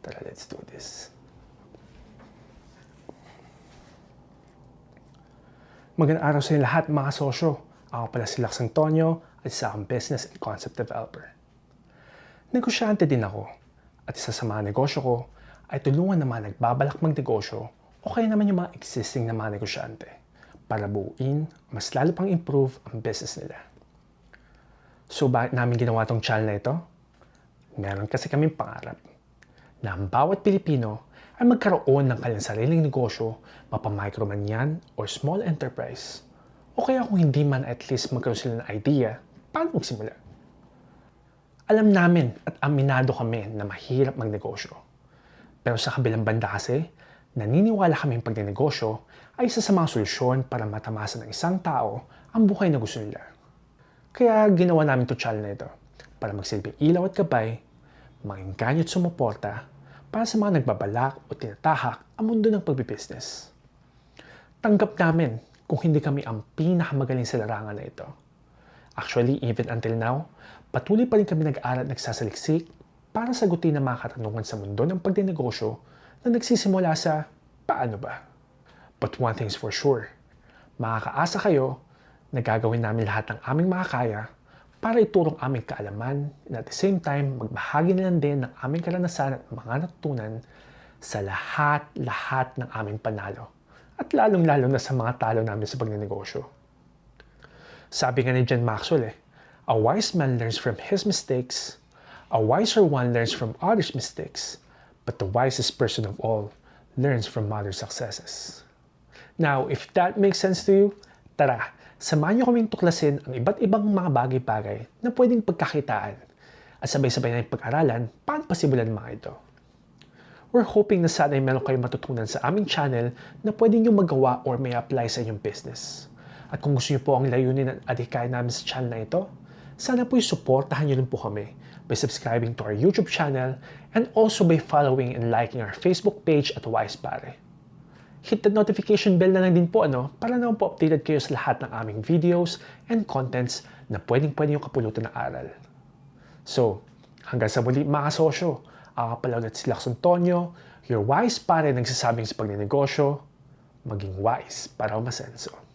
Tara, let's do this. Magandang araw sa lahat mga sosyo. Ako pala si Lax Antonio at isa akong business and concept developer. Negosyante din ako at isa sa mga negosyo ko ay tulungan ng mga nagbabalak magnegosyo o kaya naman yung mga existing na mga negosyante para buuin mas lalo pang improve ang business nila. So bakit namin ginawa tong channel na ito? Meron kasi kaming pangarap na ang bawat Pilipino ay magkaroon ng kanilang sariling negosyo, mapamicro man yan or small enterprise. O kaya kung hindi man at least magkaroon sila ng idea, paano magsimula? Alam namin at aminado kami na mahirap magnegosyo. Pero sa kabilang banda kasi, naniniwala kami ang pagnenegosyo ay isa sa mga solusyon para matamasa ng isang tao ang buhay na gusto nila. Kaya ginawa namin to channel na ito para magsilbing ilaw at gabay, maingganyo at sumuporta para sa mga nagbabalak o tinatahak ang mundo ng pagbibusiness. Tanggap namin kung hindi kami ang pinakamagaling sa larangan na ito. Actually, even until now, patuloy pa rin kami nag-aaral at nagsasaliksik para sagutin ang mga katanungan sa mundo ng pagdinegosyo na nagsisimula sa paano ba? But one thing's for sure, makakaasa kayo na gagawin namin lahat ng aming makakaya para iturong aming kaalaman and at the same time magbahagi na lang din ng aming karanasan at mga natutunan sa lahat-lahat ng aming panalo at lalong-lalo na sa mga talo namin sa pagnenegosyo. Sabi nga ni John Maxwell eh, a wise man learns from his mistakes, a wiser one learns from others' mistakes, but the wisest person of all learns from others' successes. Now, if that makes sense to you, tara, samahan niyo kaming tuklasin ang iba't ibang mga bagay-bagay na pwedeng pagkakitaan at sabay-sabay na pag-aralan paano pasimulan mga ito. We're hoping na sana ay meron kayong matutunan sa aming channel na pwede nyo magawa or may apply sa inyong business. At kung gusto nyo po ang layunin at adhikain namin sa channel na ito, sana po suportahan nyo rin po kami by subscribing to our YouTube channel and also by following and liking our Facebook page at Wise Pare. Hit the notification bell na lang din po ano para naman po updated kayo sa lahat ng aming videos and contents na pwedeng pwede yung kapulutan ng aral. So, hanggang sa muli mga sosyo, ako pala ulit si Lax Antonio, your wise pare nagsasabing sa pagnenegosyo, maging wise para umasenso.